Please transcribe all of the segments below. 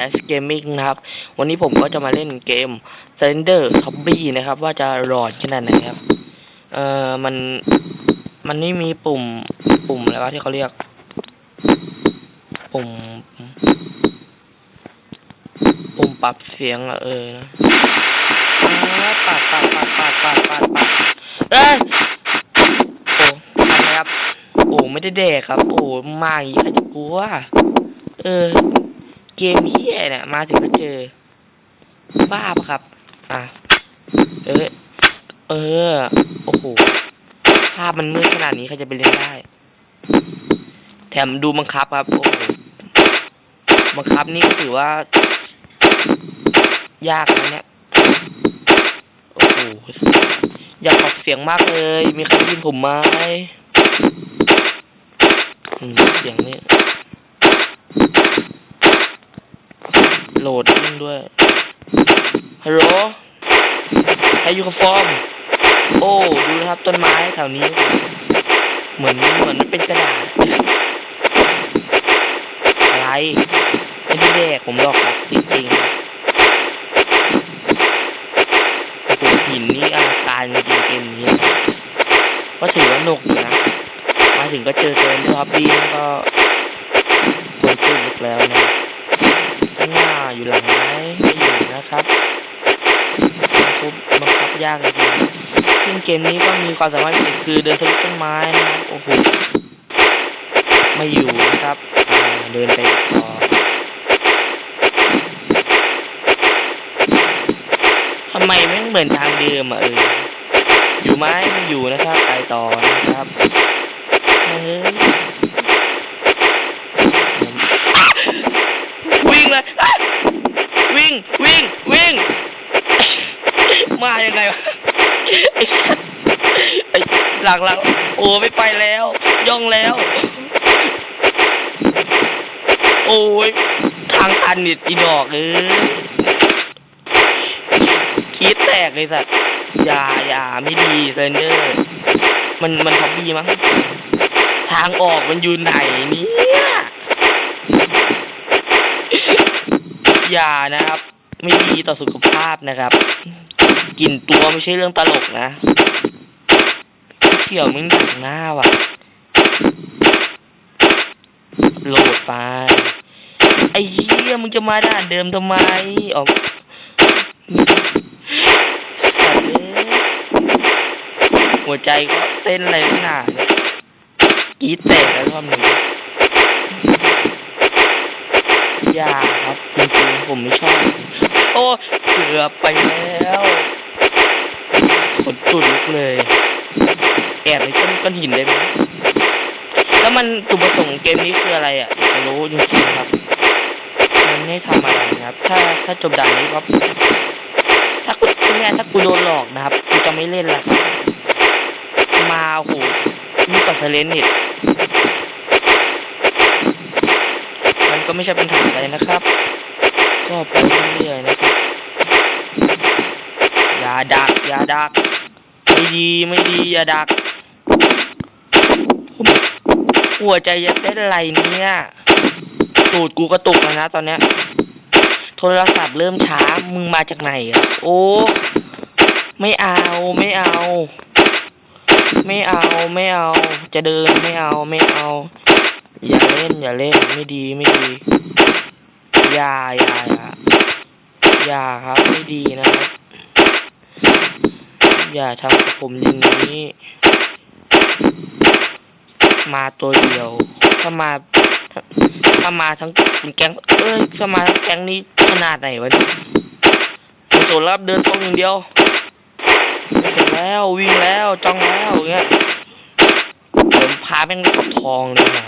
Cash Gaming นะครับ วันนี้ผมก็จะมาเล่นเกม Slender Zombie นะครับ ว่าจะหลอนขนาดไหนครับ เอ่อ มัน มันไม่มีปุ่ม ปุ่มอะไรวะที่เขาเรียก ปุ่ม ปุ่มปรับเสียงอะเออนะปัดปัดปัดปัดปัดปัดปัดเอ้ยโอ้ทำไมครับ โอ้ ไม่ได้แดกครับ โอ้ มาอย่างนี้ใครจะกลัว เออ เกมเฮียเนี่ยมาถึงก็เจอ บ้าปะครับ อะ เออ เออ โอ้โห ภาพมันมืดขนาดนี้ใครจะไปเล่นได้ แถมดูบังคับครับ โอ้โหบังคับนี่ก็ถือว่า ยากนะเนี่ย โอ้โห อยากปรับเสียงมากเลย มีใครยินผมไหมอืมเสียงนี่ โหลดขึ้นด้วย ฮัลโหลใครอยู่กับฟอร์ม โอ้ ดูนะครับต้นไม้แถวนี้ เหมือนเหมือนมันเป็นกระดาษ อะไรไม่ได้แดกผมหรอกครับจริงๆโอ้โหหินนี่อาการจริงๆเกมนี้ก็ถือว่าหนุกนะ มาถึงก็เจอเจอท็อปบี้ก็ควรสู้อีกแล้วนะข้างหน้าอยู่หลังไหมไม่อยู่นะครับบังคับบังคับ ยากจริงๆซึ่งเกมนี้ก็มีความสามารถพิเศษคือเดินทะลุต้นไม้นะครับโอ้โหไม่อยู่นะครับ เดินไปต่อทำไมไม่เหมือนทางเดิมอะเอออยู่ไหมไม่อยู่นะครับ ไปต่อนะครับเฮ้ยวิ่งเลยอะวิ่ง วิ่ง วิ่ง มายังไงวะ ไอ้ไอ้หลังหลังโอ้ไม่ไปแล้ว ย่องแล้ว โอ้ยทางตันนิดอีดอกเอ้ยคิดแตกเลยสัตว์อย่าอย่าไม่ดีเซนเดอร์มันมันท็อปบี้มั้งทางออกมันอยู่ไหนเนี่ยอย่านะครับ ไม่ดีต่อสุขภาพนะครับ กลิ่นตัวไม่ใช่เรื่องตลกนะเขียวมึงดักหน้าว่ะ โหลดไป ไอ้เหี้ยมึงจะมาด่านเดิมทำไม ออกสัตว์เอ้ยหัวใจก็เต้นอะไรขนาดกีดแตกแล้วรอบนี้อย่าครับจริงๆผมไม่ชอบ โอ้เกือบไปแล้ว นตุดเลย แอบในก้นก้อนหินได้ไหมแล้วมันจุดประสงค์เกมนี้คืออะไรอะอยากจะรู้จริงๆครับ มันไม่ทำอะไรนะครับ ถ้าถ้าจบด่านนี้ครับถ้ากูเนี่ยถ้ากูโดนหลอกนะครับกูจะไม่เล่นละมาโอ้โหมีกว่าเซเลนนิดมันก็ไม่ใช่เป็นทางอะไรนะครับ ก็ไปเรื่อยๆนะครับ อย่าดัก อย่าดัก ดีไม่ดีอย่าดัก หัวใจจะเต้นอะไรเนี่ยตูดกูกระตุกแล้วนะตอนเนี้ย โทรศัพท์เริ่มช้า มึงมาจากไหนอะ โอ้ ไม่เอาไม่เอา ไม่เอาไม่เอา จะเดินไม่เอาไม่เอา อย่าเล่น อย่าเล่นไม่ดีไม่ดี อย่าอย่าอย่าอย่าครับไม่ดีนะครับ อย่าทำกับผมอย่างนี้ มาตัวเดียว ถ้ามาถ้ามาทั้งแก๊งเอ้ยถ้ามาทั้งแก๊งนี้ขนาดไหนวะเนี่ยโซลับเดินตรงอย่างเดียวเสร็จแล้ววิ่งแล้วจ้องแล้วเงี้ยผมพาแม่งกับทองเลยนะ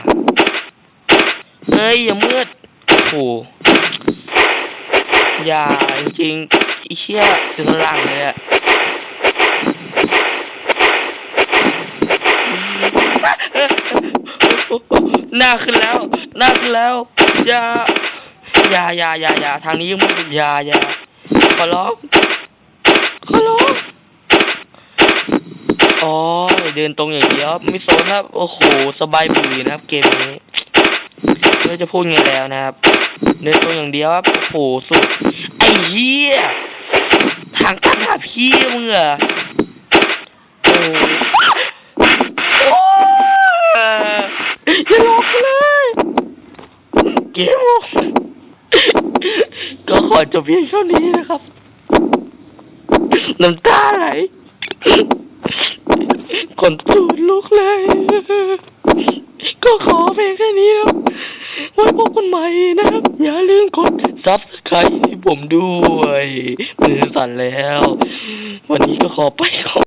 เฮ้ยอย่ามืดโอ้โหอย่าจริงไอีเชี่ยถึงหลังเลยอะ หน้าขึ้นแล้วหน้าขึ้นแล้วอย่าอย่าอย่าอย่าอย่าทางนี้ยังไม่เป็นอย่าอย่าขอร้องขอร้องอ๋อเดินตรงอย่างเดียวไม่สนครับโอ้โหสบายบือนะครับ เกมนี้เรู้จะพูดไงแล้วนะครับ เดินตรงอย่างเดียวครับโอ้โหสุดไอ้เหี้ยทางตันหาพี่มึงเหรอโอ้โอ้อย่าหลอกกูเลย เกม ก็ขอจบเพียงเท่านี้นะครับ น้ำตาไหลคนตูดลุกเลย ก็ขอเพียงแค่นี้ครับไว้พบกันใหม่นะครับ อย่าลืมกดซับสไครต์ให้ผมด้วย มือสั่นแล้ว วันนี้ก็ขอไปก่อน